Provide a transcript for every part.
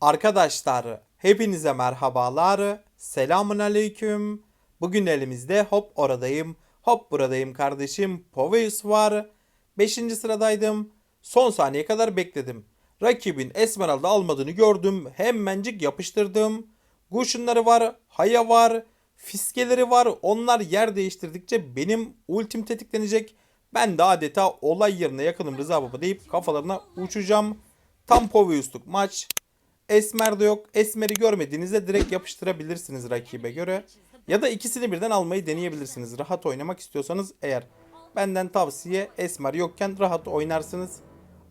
Arkadaşlar hepinize merhabalar. Selamun aleyküm. Bugün elimizde hop oradayım. Hop buradayım kardeşim. Poveus var. 5. sıradaydım. Son saniye kadar bekledim. Rakibin Esmeralda almadığını gördüm. Hemencik yapıştırdım. Guşunları var. Haya var. Fiskeleri var. Onlar yer değiştirdikçe benim ultim tetiklenecek. Ben de adeta olay yerine yakınım Rıza Baba deyip kafalarına uçacağım. Tam Poveus'luk maç. Esmer de yok. Esmer'i görmediğinizde direkt yapıştırabilirsiniz rakibe göre. Ya da ikisini birden almayı deneyebilirsiniz. Rahat oynamak istiyorsanız eğer. Benden tavsiye Esmer yokken rahat oynarsınız.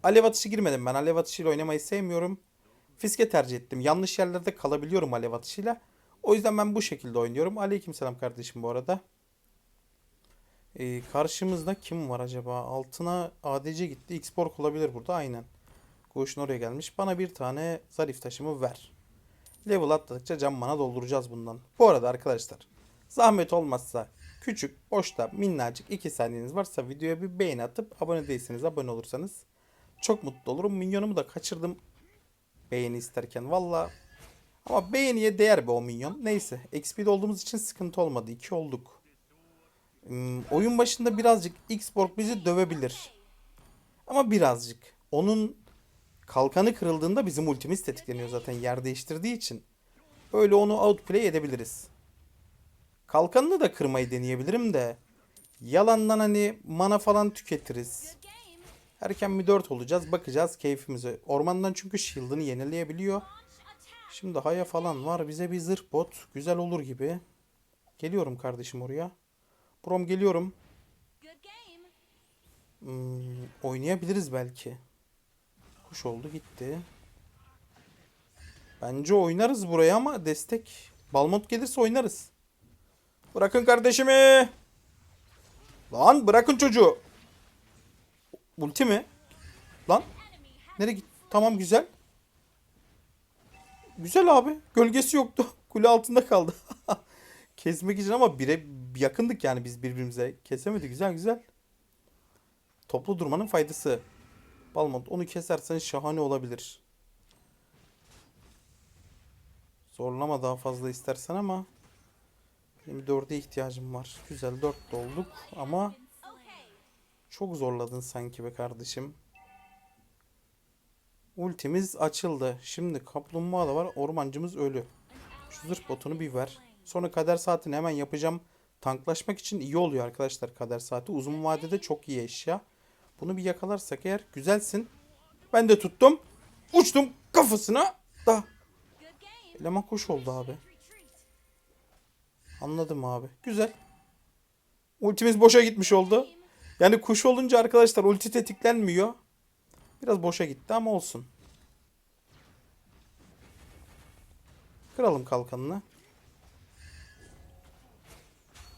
Alev atışı girmedim ben. Alev atışıyla oynamayı sevmiyorum. Fiske tercih ettim. Yanlış yerlerde kalabiliyorum alev atışıyla. O yüzden ben bu şekilde oynuyorum. Aleykümselam kardeşim bu arada. Ee, karşımızda kim var acaba? Altına ADC gitti. X-Borg olabilir burada. Aynen. Koğuşun oraya gelmiş. Bana bir tane zarif taşımı ver. Level atladıkça cam mana dolduracağız bundan. Bu arada arkadaşlar zahmet olmazsa küçük boşta minnacık 2 saniyeniz varsa videoya bir beğeni atıp abone değilseniz abone olursanız çok mutlu olurum. Minyonumu da kaçırdım beğeni isterken valla. Ama beğeniye değer be o minyon. Neyse XP'de olduğumuz için sıkıntı olmadı. 2 olduk. Hmm, oyun başında birazcık Xborg bizi dövebilir. Ama birazcık. Onun kalkanı kırıldığında bizim ultimiz tetikleniyor zaten yer değiştirdiği için. Öyle onu outplay edebiliriz. Kalkanını da kırmayı deneyebilirim de. Yalandan hani mana falan tüketiriz. Erken bir 4 olacağız. Bakacağız keyfimize. Ormandan çünkü shield'ını yenileyebiliyor. Şimdi haya falan var. Bize bir zırh bot. Güzel olur gibi. Geliyorum kardeşim oraya. Brom geliyorum. Hmm, oynayabiliriz belki. Kuş oldu gitti. Bence oynarız buraya ama destek. Balmont gelirse oynarız. Bırakın kardeşimi. Lan bırakın çocuğu. Ulti mi? Lan. Nereye git? Tamam güzel. Güzel abi. Gölgesi yoktu. Kule altında kaldı. Kesmek için ama bire yakındık yani biz birbirimize. Kesemedi. Güzel güzel. Toplu durmanın faydası. Balmont onu kesersen şahane olabilir. Zorlama daha fazla istersen ama benim 4'e ihtiyacım var. Güzel 4 olduk ama çok zorladın sanki be kardeşim. Ultimiz açıldı. Şimdi kaplumbağa da var. Ormancımız ölü. Şu zırh botunu bir ver. Sonra kader saatini hemen yapacağım. Tanklaşmak için iyi oluyor arkadaşlar kader saati. Uzun vadede çok iyi eşya. Bunu bir yakalarsak eğer güzelsin. Ben de tuttum. Uçtum kafasına. Da. Eleman kuş oldu abi. Anladım abi. Güzel. Ultimiz boşa gitmiş oldu. Yani kuş olunca arkadaşlar ulti tetiklenmiyor. Biraz boşa gitti ama olsun. Kıralım kalkanını.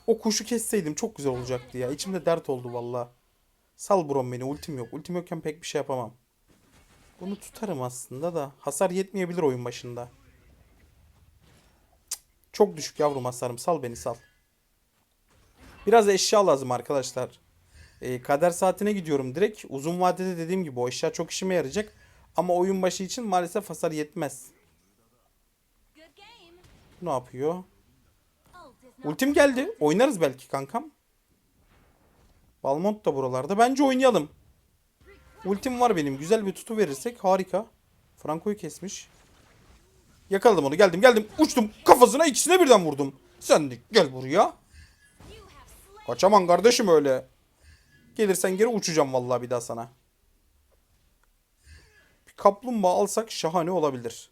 O kuşu kesseydim çok güzel olacaktı ya. İçimde dert oldu valla. Sal brom beni ultim yok. Ultim yokken pek bir şey yapamam. Bunu tutarım aslında da. Hasar yetmeyebilir oyun başında. Cık, Çok düşük yavrum hasarım. Sal beni sal. Biraz eşya lazım arkadaşlar. Ee, kader saatine gidiyorum direkt. Uzun vadede dediğim gibi o eşya çok işime yarayacak. Ama oyun başı için maalesef hasar yetmez. Ne yapıyor? Ultim geldi. Oynarız belki kankam. Balmont da buralarda. Bence oynayalım. Ultim var benim. Güzel bir tutu verirsek harika. Franco'yu kesmiş. Yakaladım onu. Geldim geldim. Uçtum. Kafasına ikisine birden vurdum. Sen de gel buraya. Kaçamam kardeşim öyle. Gelirsen geri uçacağım vallahi bir daha sana. Bir kaplumbağa alsak şahane olabilir.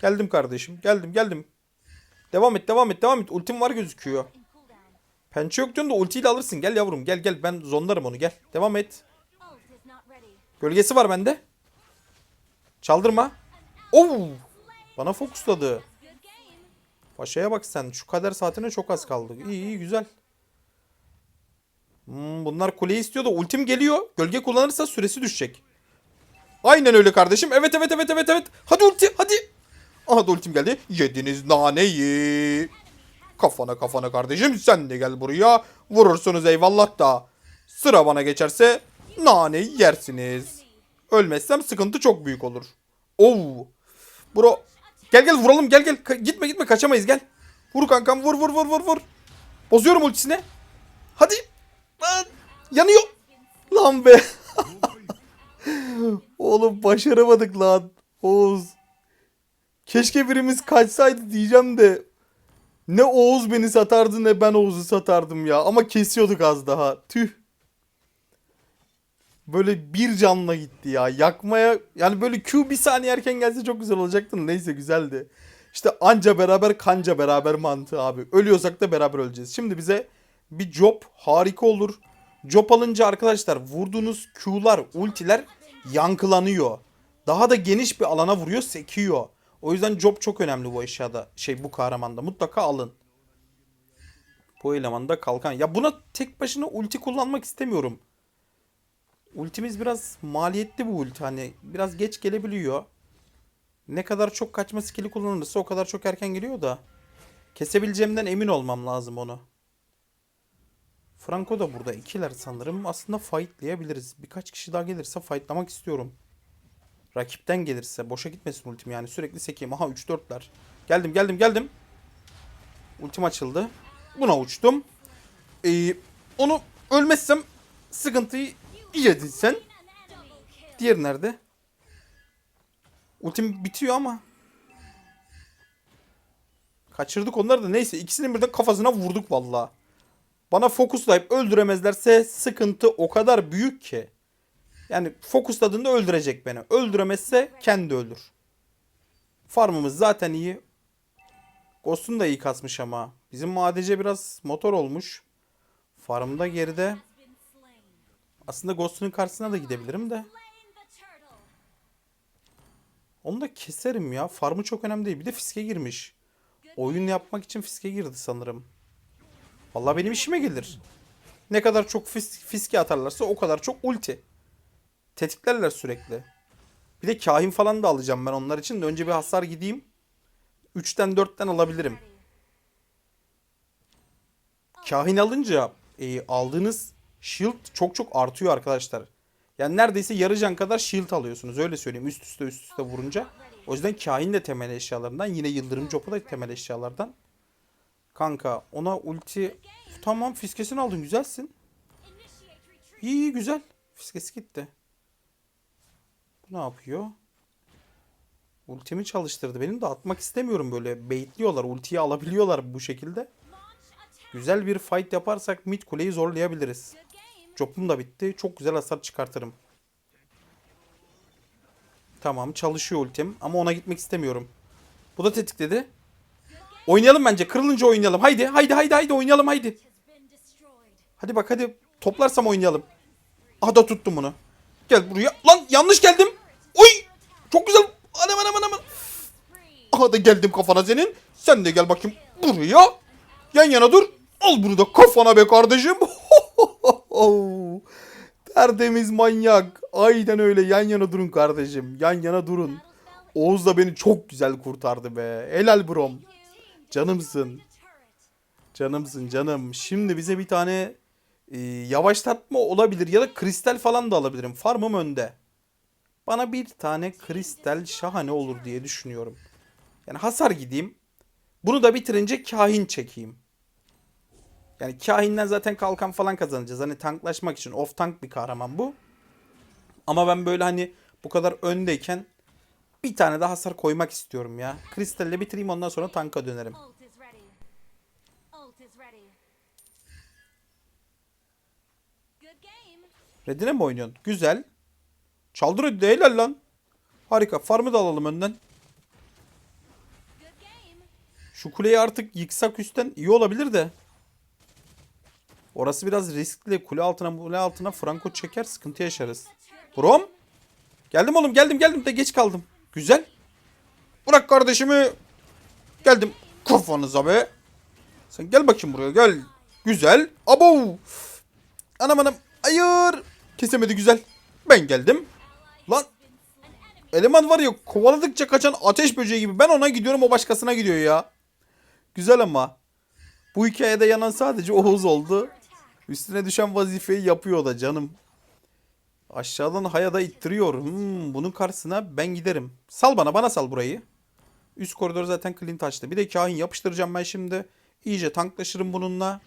Geldim kardeşim. Geldim geldim. Devam et devam et devam et. Ultim var gözüküyor. Pençe yok diyorsun da ultiyle alırsın. Gel yavrum gel gel. Ben zonlarım onu gel. Devam et. Gölgesi var bende. Çaldırma. Oo! Bana fokusladı. Paşa'ya bak sen. Şu kader saatine çok az kaldı. İyi iyi güzel. Hmm, bunlar kuleyi istiyor da ultim geliyor. Gölge kullanırsa süresi düşecek. Aynen öyle kardeşim. Evet evet evet evet evet. Hadi ulti hadi. Aha da geldi. Yediniz naneyi. Kafana kafana kardeşim sen de gel buraya. Vurursunuz eyvallah da. Sıra bana geçerse naneyi yersiniz. Ölmezsem sıkıntı çok büyük olur. Oo. Bro. Gel gel vuralım gel gel. Ka- gitme gitme kaçamayız gel. Vur kankam vur vur vur vur vur. Bozuyorum ultisine. Hadi. Lan. Yanıyor. Lan be. Oğlum başaramadık lan. Oğuz. Keşke birimiz kaçsaydı diyeceğim de. Ne Oğuz beni satardı ne ben Oğuz'u satardım ya. Ama kesiyorduk az daha. Tüh. Böyle bir canla gitti ya. Yakmaya yani böyle Q bir saniye erken gelse çok güzel olacaktı. Neyse güzeldi. İşte anca beraber kanca beraber mantığı abi. Ölüyorsak da beraber öleceğiz. Şimdi bize bir job harika olur. Job alınca arkadaşlar vurduğunuz Q'lar, ultiler yankılanıyor. Daha da geniş bir alana vuruyor, sekiyor. O yüzden job çok önemli bu eşyada. Şey bu kahramanda. Mutlaka alın. Bu elemanda kalkan. Ya buna tek başına ulti kullanmak istemiyorum. Ultimiz biraz maliyetli bu ulti. Hani biraz geç gelebiliyor. Ne kadar çok kaçma skill'i kullanılırsa o kadar çok erken geliyor da. Kesebileceğimden emin olmam lazım onu. Franco da burada. ikiler sanırım. Aslında fightlayabiliriz. Birkaç kişi daha gelirse fightlamak istiyorum. Rakipten gelirse. Boşa gitmesin ultim yani. Sürekli sekeyim. Aha 3-4'ler. Geldim geldim geldim. Ultim açıldı. Buna uçtum. Ee, onu ölmezsem sıkıntıyı yedin sen. Diğer nerede? Ultim bitiyor ama. Kaçırdık onları da neyse ikisinin birden kafasına vurduk valla. Bana fokuslayıp öldüremezlerse sıkıntı o kadar büyük ki. Yani fokusladığında öldürecek beni. Öldüremezse kendi ölür. Farmımız zaten iyi. Ghost'un da iyi kasmış ama. Bizim madece biraz motor olmuş. Farmda geride. Aslında Ghost'un karşısına da gidebilirim de. Onu da keserim ya. Farmı çok önemli değil. Bir de fiske girmiş. Oyun yapmak için fiske girdi sanırım. Vallahi benim işime gelir. Ne kadar çok fis fiske atarlarsa o kadar çok ulti. Tetiklerler sürekli. Bir de kahin falan da alacağım ben onlar için de. Önce bir hasar gideyim. 3'ten 4'ten alabilirim. Kahin alınca e, aldığınız shield çok çok artıyor arkadaşlar. Yani neredeyse yarı can kadar shield alıyorsunuz. Öyle söyleyeyim. Üst üste üst üste vurunca. O yüzden kahin de temel eşyalarından. Yine yıldırım copu da temel eşyalardan. Kanka ona ulti... Tamam fiskesini aldın güzelsin. İyi iyi güzel. Fiskesi gitti. Ne yapıyor? Ultimi çalıştırdı. Benim de atmak istemiyorum böyle. Baitliyorlar. Ultiyi alabiliyorlar bu şekilde. Güzel bir fight yaparsak mid kuleyi zorlayabiliriz. Job'um da bitti. Çok güzel hasar çıkartırım. Tamam çalışıyor ultim. Ama ona gitmek istemiyorum. Bu da tetikledi. Oynayalım bence. Kırılınca oynayalım. Haydi haydi haydi haydi oynayalım haydi. Hadi bak hadi. Toplarsam oynayalım. Aha da tuttum bunu. Gel buraya. Lan yanlış geldim. Çok güzel. Anam anam anam. Aha da geldim kafana senin. Sen de gel bakayım buraya. Yan yana dur. Al bunu da kafana be kardeşim. Tertemiz manyak. Aynen öyle yan yana durun kardeşim. Yan yana durun. Oğuz da beni çok güzel kurtardı be. Helal brom. Canımsın. Canımsın canım. Şimdi bize bir tane e, yavaşlatma olabilir ya da kristal falan da alabilirim. Farmım önde. Bana bir tane kristal şahane olur diye düşünüyorum. Yani hasar gideyim. Bunu da bitirince kahin çekeyim. Yani kahinden zaten kalkan falan kazanacağız. Hani tanklaşmak için off tank bir kahraman bu. Ama ben böyle hani bu kadar öndeyken bir tane daha hasar koymak istiyorum ya. Kristalle bitireyim ondan sonra tanka dönerim. Redine mi oynuyorsun? Güzel. Çaldır Redine helal lan. Harika. Farmı da alalım önden. Şu kuleyi artık yıksak üstten iyi olabilir de. Orası biraz riskli. Kule altına kule altına Franco çeker sıkıntı yaşarız. Brom. Geldim oğlum geldim geldim de geç kaldım. Güzel. Bırak kardeşimi. Geldim. Kafanıza be. Sen gel bakayım buraya gel. Güzel. Abo. Anam anam. Hayır. Kesemedi güzel. Ben geldim. Lan. Eleman var ya kovaladıkça kaçan ateş böceği gibi. Ben ona gidiyorum o başkasına gidiyor ya. Güzel ama. Bu hikayede yanan sadece Oğuz oldu. Üstüne düşen vazifeyi yapıyor da canım. Aşağıdan Haya'da ittiriyor. Hmm, bunun karşısına ben giderim. Sal bana, bana sal burayı. Üst koridor zaten Clint açtı. Bir de kahin yapıştıracağım ben şimdi. İyice tanklaşırım bununla.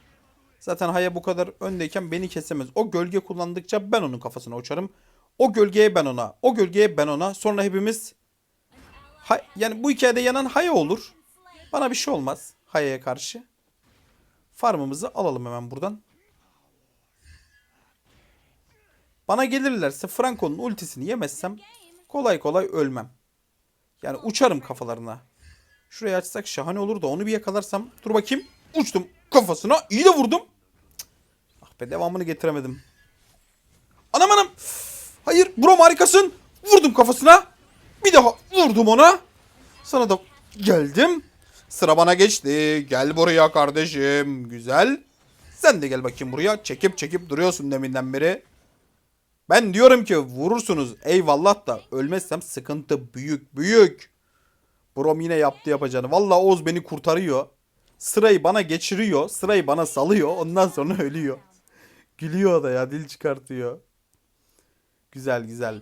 Zaten Haya bu kadar öndeyken beni kesemez. O gölge kullandıkça ben onun kafasına uçarım. O gölgeye ben ona. O gölgeye ben ona. Sonra hepimiz... Ha- yani bu hikayede yanan Haya olur. Bana bir şey olmaz. Haya'ya karşı. Farmımızı alalım hemen buradan. Bana gelirlerse Franco'nun ultisini yemezsem kolay kolay ölmem. Yani uçarım kafalarına. Şurayı açsak şahane olur da onu bir yakalarsam. Dur bakayım. Uçtum kafasına. İyi de vurdum. Cık. Ah be devamını getiremedim. Hayır Brom harikasın. Vurdum kafasına. Bir daha vurdum ona. Sana da geldim. Sıra bana geçti. Gel buraya kardeşim. Güzel. Sen de gel bakayım buraya. Çekip çekip duruyorsun deminden beri. Ben diyorum ki vurursunuz eyvallah da ölmezsem sıkıntı büyük büyük. Brom yine yaptı yapacağını. Vallahi Oğuz beni kurtarıyor. Sırayı bana geçiriyor. Sırayı bana salıyor. Ondan sonra ölüyor. Gülüyor da ya dil çıkartıyor. Güzel güzel.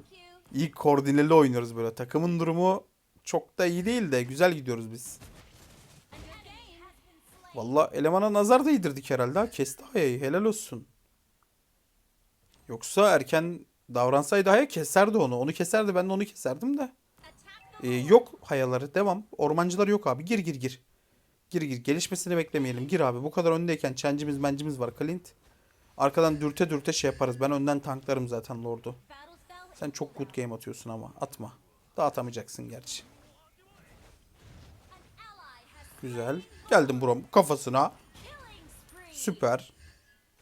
İyi koordineli oynuyoruz böyle. Takımın durumu çok da iyi değil de güzel gidiyoruz biz. Vallahi elemana nazar değdirdik herhalde. ha. Kesti Haya'yı. Helal olsun. Yoksa erken davransaydı Haya keserdi onu. Onu keserdi ben de onu keserdim de. Ee, yok Hayaları. Devam. Ormancılar yok abi. Gir gir gir. Gir gir. Gelişmesini beklemeyelim. Gir abi. Bu kadar öndeyken çencimiz mencimiz var. Clint. Arkadan dürte dürte şey yaparız. Ben önden tanklarım zaten Lord'u. Sen çok good game atıyorsun ama. Atma. Dağıtamayacaksın gerçi. Güzel. Geldim buram kafasına. Süper.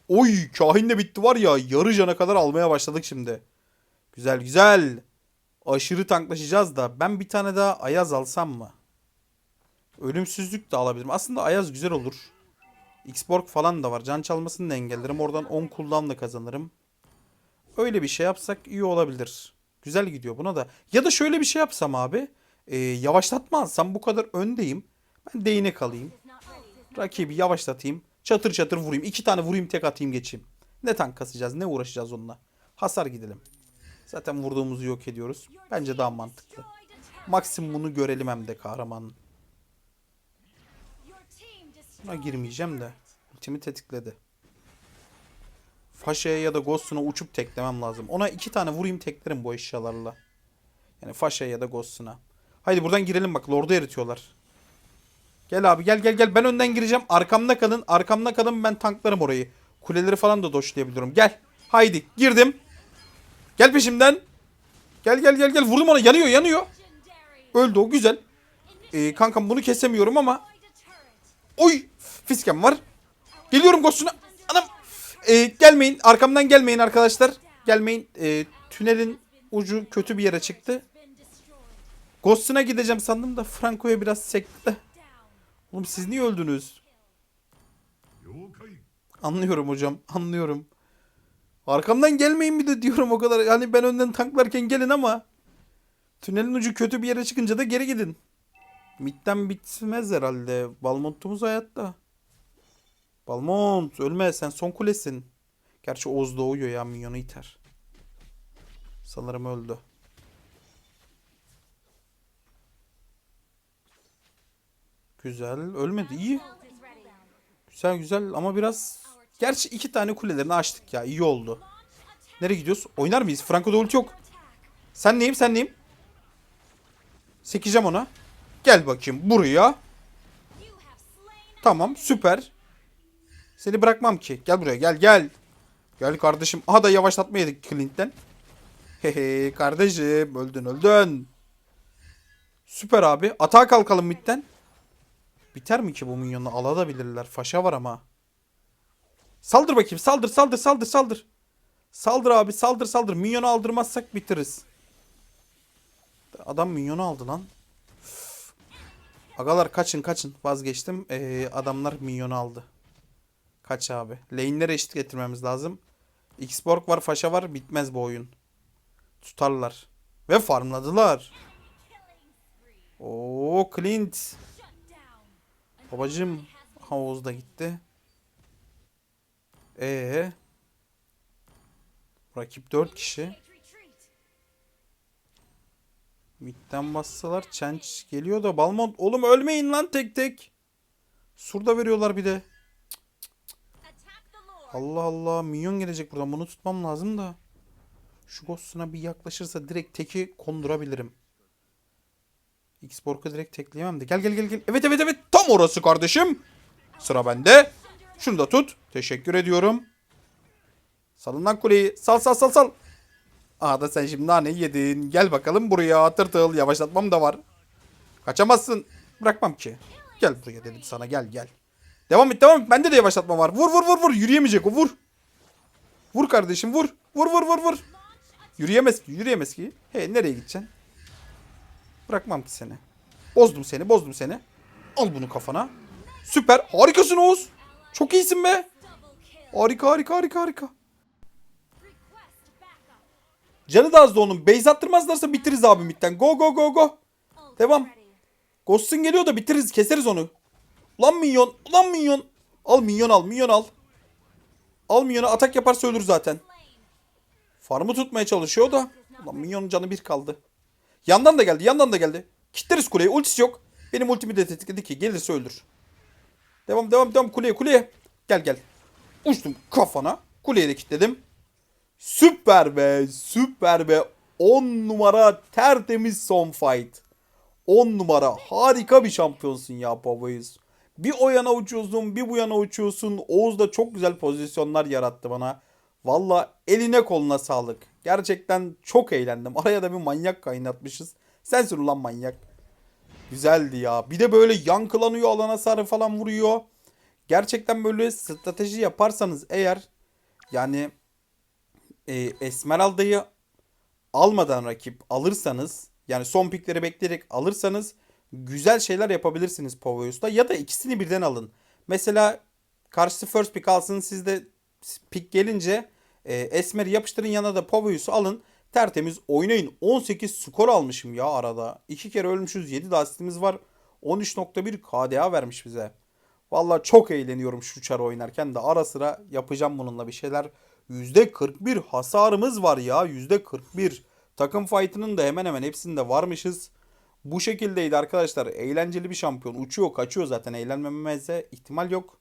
Oy kahinle bitti var ya. Yarı cana kadar almaya başladık şimdi. Güzel güzel. Aşırı tanklaşacağız da ben bir tane daha Ayaz alsam mı? Ölümsüzlük de alabilirim. Aslında Ayaz güzel olur. Xborg falan da var. Can çalmasını da engellerim. Oradan 10 cooldown da kazanırım. Öyle bir şey yapsak iyi olabilir. Güzel gidiyor buna da. Ya da şöyle bir şey yapsam abi. Ee, yavaşlatma alsam bu kadar öndeyim. Ben değnek alayım. Rakibi yavaşlatayım. Çatır çatır vurayım. İki tane vurayım tek atayım geçeyim. Ne tank kasacağız ne uğraşacağız onunla. Hasar gidelim. Zaten vurduğumuzu yok ediyoruz. Bence daha mantıklı. Maksimumunu görelim hem de kahramanın. Buna girmeyeceğim de. Ultimi tetikledi. Faşa'ya ya da Ghost'una uçup teklemem lazım. Ona iki tane vurayım teklerim bu eşyalarla. Yani Faşa'ya ya da Ghost'una. Haydi buradan girelim bak. Lord'u eritiyorlar. Gel abi gel gel gel. Ben önden gireceğim. Arkamda kalın. Arkamda kalın. Ben tanklarım orayı. Kuleleri falan da doşlayabiliyorum. Gel. Haydi girdim. Gel peşimden. Gel gel gel gel. Vurdum ona. Yanıyor yanıyor. Öldü o güzel. Ee, kankam bunu kesemiyorum ama. Oy! Fiskem var. Geliyorum Ghost'una. Anam. Ee, gelmeyin. Arkamdan gelmeyin arkadaşlar. Gelmeyin. Ee, tünelin ucu kötü bir yere çıktı. Ghost'una gideceğim sandım da Franco'ya biraz sekti. Oğlum siz niye öldünüz? Anlıyorum hocam. Anlıyorum. Arkamdan gelmeyin bir de diyorum o kadar. Hani ben önden tanklarken gelin ama tünelin ucu kötü bir yere çıkınca da geri gidin. Mid'den bitmez herhalde. Balmont'umuz hayatta. Balmont ölme sen son kulesin. Gerçi Oğuz doğuyor ya minyonu iter. Sanırım öldü. Güzel. Ölmedi. iyi. Güzel güzel ama biraz... Gerçi iki tane kulelerini açtık ya. iyi oldu. Nereye gidiyoruz? Oynar mıyız? Franco da ulti yok. Sen neyim sen neyim? Sekeceğim ona. Gel bakayım buraya. Tamam süper. Seni bırakmam ki. Gel buraya gel gel. Gel kardeşim. Aha da yavaşlatma yedik Clint'ten. Hehe kardeşim öldün öldün. Süper abi. Atağa kalkalım midden. Biter mi ki bu minyonu? Alabilirler. Faşa var ama. Saldır bakayım. Saldır saldır saldır saldır. Saldır abi saldır saldır. Minyonu aldırmazsak bitiririz. Adam minyonu aldı lan. Agalar kaçın kaçın. Vazgeçtim. Ee, adamlar minyonu aldı. Kaç abi. Lane'lere eşit getirmemiz lazım. Xborg var, Faşa var. Bitmez bu oyun. Tutarlar. Ve farmladılar. Oo Clint. Babacım. Havuz da gitti. Ee. Rakip 4 kişi. Mid'den bassalar Chench geliyor da Balmont oğlum ölmeyin lan tek tek. Surda veriyorlar bir de. Allah Allah minyon gelecek buradan bunu tutmam lazım da. Şu Ghost'una bir yaklaşırsa direkt teki kondurabilirim. X-Borg'u direkt tekleyemem de. Gel gel gel gel. Evet evet evet tam orası kardeşim. Sıra bende. Şunu da tut. Teşekkür ediyorum. Salın lan kuleyi. Sal sal sal sal. Aa da sen şimdi naneyi yedin. Gel bakalım buraya tırtıl. Yavaşlatmam da var. Kaçamazsın. Bırakmam ki. Gel buraya dedim sana gel gel. Devam et devam et. Bende de yavaşlatma var. Vur vur vur vur. Yürüyemeyecek o vur. Vur kardeşim vur. Vur vur vur vur. Yürüyemez ki yürüyemez ki. He nereye gideceksin? Bırakmam ki seni. Bozdum seni bozdum seni. Al bunu kafana. Süper. Harikasın Oğuz. Çok iyisin be. Harika harika harika harika. Canı da az da onun. Base attırmazlarsa bitiririz abi midden. Go go go go. Devam. Ghost'un geliyor da bitiririz keseriz onu. Lan minyon. Lan minyon. Al minyon al minyon al. Al minyonu atak yaparsa ölür zaten. Farmı tutmaya çalışıyor da. Lan minyonun canı bir kaldı. Yandan da geldi yandan da geldi. Kitleriz kuleyi ultisi yok. Benim ultimi de tetikledi ki gelirse öldür. Devam devam devam kuleye kuleye. Gel gel. Uçtum kafana. Kuleye de kilitledim. Süper be süper be. 10 numara tertemiz son fight. 10 numara harika bir şampiyonsun ya Pavoyuz. Bir o yana uçuyorsun bir bu yana uçuyorsun. Oğuz da çok güzel pozisyonlar yarattı bana. Valla eline koluna sağlık. Gerçekten çok eğlendim. Araya da bir manyak kaynatmışız. Sensin ulan manyak. Güzeldi ya. Bir de böyle yankılanıyor alana sarı falan vuruyor. Gerçekten böyle strateji yaparsanız eğer yani e, Esmeralda'yı almadan rakip alırsanız yani son pikleri bekleyerek alırsanız güzel şeyler yapabilirsiniz Povoyus'ta ya da ikisini birden alın. Mesela karşısı first pick alsın siz de pick gelince e, Esmer'i yapıştırın yanına da Povoyus'u alın. Tertemiz oynayın. 18 skor almışım ya arada. 2 kere ölmüşüz. 7 de var. 13.1 KDA vermiş bize. Vallahi çok eğleniyorum şu çarı oynarken de ara sıra yapacağım bununla bir şeyler. %41 hasarımız var ya %41. Takım fight'ının da hemen hemen hepsinde varmışız. Bu şekildeydi arkadaşlar. Eğlenceli bir şampiyon. Uçuyor kaçıyor zaten. Eğlenmememize ihtimal yok.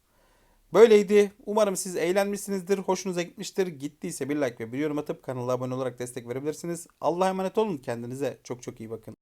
Böyleydi. Umarım siz eğlenmişsinizdir. Hoşunuza gitmiştir. Gittiyse bir like ve bir yorum atıp kanala abone olarak destek verebilirsiniz. Allah'a emanet olun. Kendinize çok çok iyi bakın.